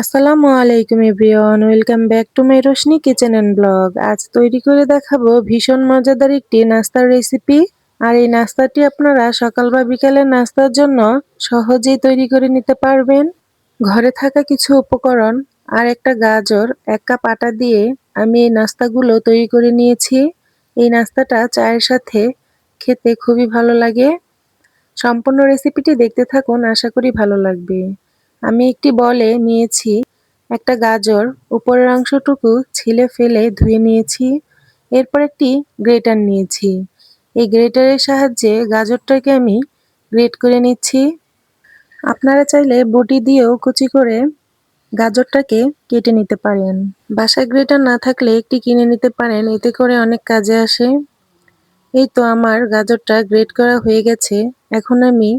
আসসালামু আলাইকুম everyone, welcome back to my Roshni kitchen and blog. আজ তৈরি করে দেখাবো ভীষণ মজাদার একটি নাস্তার রেসিপি। আর এই নাস্তাটি আপনারা সকাল বা বিকালের নাস্তার জন্য সহজেই তৈরি করে নিতে পারবেন। ঘরে থাকা কিছু উপকরণ আর একটা গাজর, এক কাপ আটা দিয়ে আমি এই নাস্তাগুলো তৈরি করে নিয়েছি। এই নাস্তাটা চায়ের সাথে খেতে খুবই ভালো লাগে। সম্পূর্ণ রেসিপিটি দেখতে থাকুন, আশা করি ভালো লাগবে। আমি একটি বলে নিয়েছি, একটা গাজর, উপরের অংশটুকু ছিলে ফেলে ধুয়ে নিয়েছি, এরপর একটি গ্রেটার নিয়েছি। এই গ্রেটারের সাহায্যে গাজরটাকে আমি গ্রেট করে নিচ্ছি। আপনারা চাইলে বটি দিয়েও কুচি করে গাজরটাকে কেটে নিতে পারেন। বাসায় গ্রেটার না থাকলে একটি কিনে নিতে পারেন, এতে করে অনেক কাজে আসে। এই তো আমার গাজরটা গ্রেট করা হয়ে গেছে। এখন আমি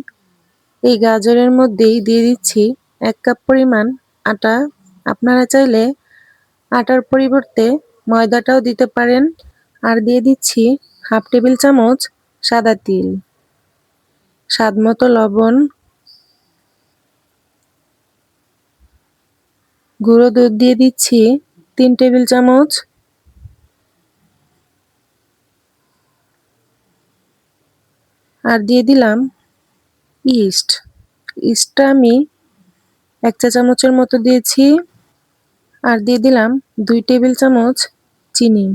এই গাজরের মধ্যেই দিয়ে দিচ্ছি এক কাপ পরিমাণ আটা। আপনারা চাইলে আটার পরিবর্তে ময়দাটাও দিতে পারেন। আর দিয়ে দিচ্ছি হাফ টেবিল চামচ সাদা তিল। স্বাদ মতো লবণ। গুঁড়ো দুধ দিয়ে দিচ্ছি তিন টেবিল চামচ। আর দিয়ে দিলাম ইস্ট। ইস্টটা আমি এক চা চামচের মতো দিয়েছি আর দিয়ে দিলাম দুই টেবিল চামচ চিনি।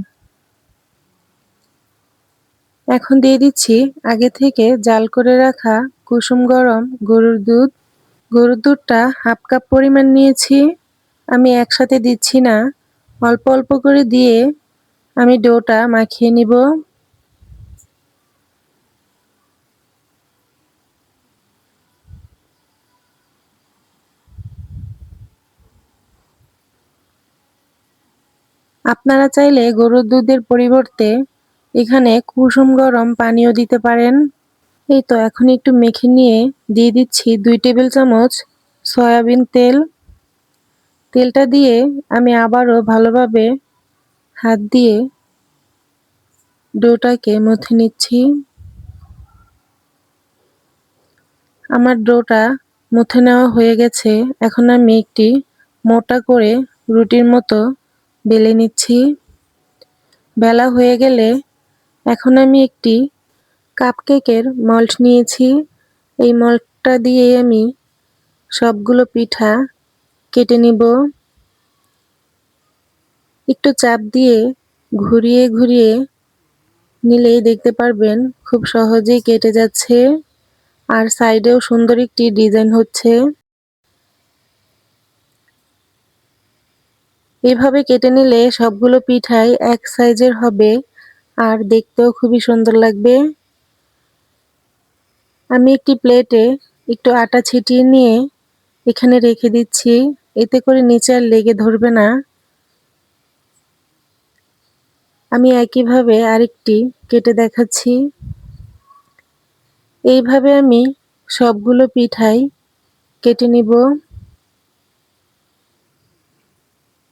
এখন দিয়ে দিচ্ছি আগে থেকে জাল করে রাখা কুসুম গরম গরুর দুধ। গরুর দুধটা হাফ কাপ পরিমাণ নিয়েছি। আমি একসাথে দিচ্ছি না। অল্প অল্প করে দিয়ে আমি ডোটা মাখিয়ে নিব। আপনারা চাইলে গরুর দুধের পরিবর্তে এখানে কুসুম, গরম পানিও দিতে পারেন। এই তো, এখন একটু মেখে নিয়ে দিয়ে দিচ্ছি দুই টেবিল চামচ সয়াবিন তেল। তেলটা দিয়ে আমি আবারও ভালোভাবে হাত দিয়ে ডোটাকে মথে নিচ্ছি। আমার ডোটা মুথে নেওয়া হয়ে গেছে। এখন আমি একটি মোটা করে রুটির মতো বেলে নিচ্ছি। বেলা হয়ে গেলে এখন আমি একটি কাপকেকের মল্ট নিয়েছি। এই মল্টটা দিয়ে আমি সবগুলো পিঠা কেটে নিব। একটু চাপ দিয়ে ঘুরিয়ে ঘুরিয়ে নিলেই দেখতে পারবেন খুব সহজেই কেটে যাচ্ছে। আর সাইডেও সুন্দর একটি ডিজাইন হচ্ছে। এভাবে কেটে নিলে সবগুলো পিঠাই এক সাইজের হবে। আর দেখতেও খুবই সুন্দর লাগবে। আমি একটি প্লেটে একটু আটা ছিটিয়ে নিয়ে এখানে রেখে দিচ্ছি। এতে করে নিচে আর লেগে ধরবে না। আমি একইভাবে আরেকটি কেটে দেখাচ্ছি। এইভাবে আমি সবগুলো পিঠাই কেটে নিব।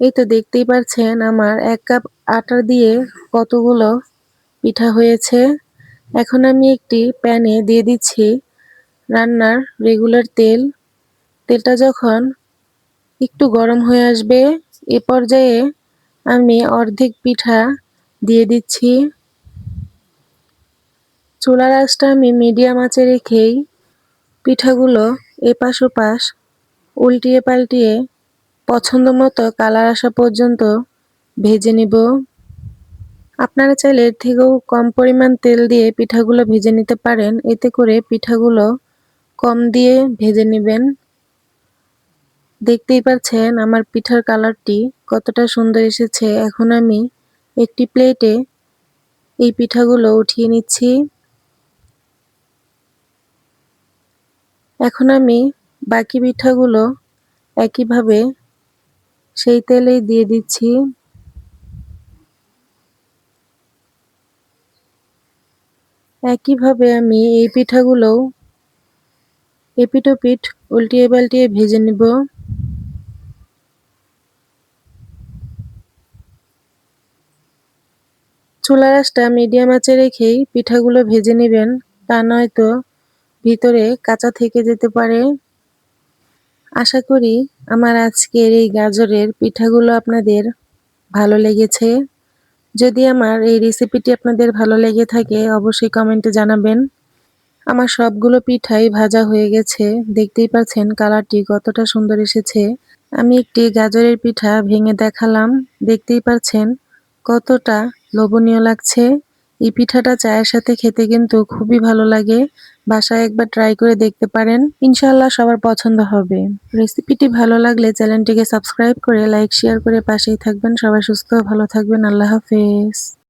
এই তো দেখতেই পাচ্ছেন আমার এক কাপ আটা দিয়ে কতগুলো পিঠা হয়েছে। এখন আমি একটি প্যানে দিয়ে দিচ্ছি রান্নার রেগুলার তেল। তেলটা যখন একটু গরম হয়ে আসবে, এ পর্যায়ে আমি অর্ধেক পিঠা দিয়ে দিচ্ছি। চুলার আঁচটা আমি মিডিয়াম আঁচে রেখেই পিঠাগুলো এপাশ ওপাশ উল্টিয়ে পাল্টিয়ে পছন্দ মতো কালার আসা পর্যন্ত ভেজে নিব। আপনারা চাইলে এর থেকেও কম পরিমাণ তেল দিয়ে পিঠাগুলো ভেজে নিতে পারেন। এতে করে পিঠাগুলো কম দিয়ে ভেজে নেবেন। দেখতেই পাচ্ছেন আমার পিঠার কালারটি কতটা সুন্দর এসেছে। এখন আমি একটি প্লেটে এই পিঠাগুলো উঠিয়ে নিচ্ছি। এখন আমি বাকি পিঠাগুলো একইভাবে সেই তেলেই দিয়ে দিচ্ছি। একইভাবে আমি এই পিঠাগুলোও এপিটোপিট উল্টিয়ে পাল্টিয়ে ভেজে নিব। চুলা রাসটা মিডিয়াম আঁচে রেখেই পিঠাগুলো ভেজে নেবেন, তা নয়তো ভিতরে কাঁচা থেকে যেতে পারে। আশা করি আমার আজকের এই গাজরের পিঠাগুলো আপনাদের ভালো লেগেছে। যদি আমার এই রেসিপিটি আপনাদের ভালো লেগে থাকে, অবশ্যই কমেন্টে জানাবেন। আমার সবগুলো পিঠাই ভাজা হয়ে গেছে। দেখতেই পাচ্ছেন কালারটি কতটা সুন্দর এসেছে। আমি একটি গাজরের পিঠা ভেঙে দেখালাম। দেখতেই পাচ্ছেন কতটা লোভনীয় লাগছে। এই পিঠাটা চায়ের সাথে খেতে কিন্তু খুবই ভালো লাগে। বাসায় একবার ট্রাই করে দেখতে পারেন। ইনশাল্লাহ সবার পছন্দ হবে। রেসিপিটি ভালো লাগলে চ্যানেলটিকে সাবস্ক্রাইব করে লাইক শেয়ার করে পাশেই থাকবেন। সবাই সুস্থ, ভালো থাকবেন। আল্লাহ হাফেজ।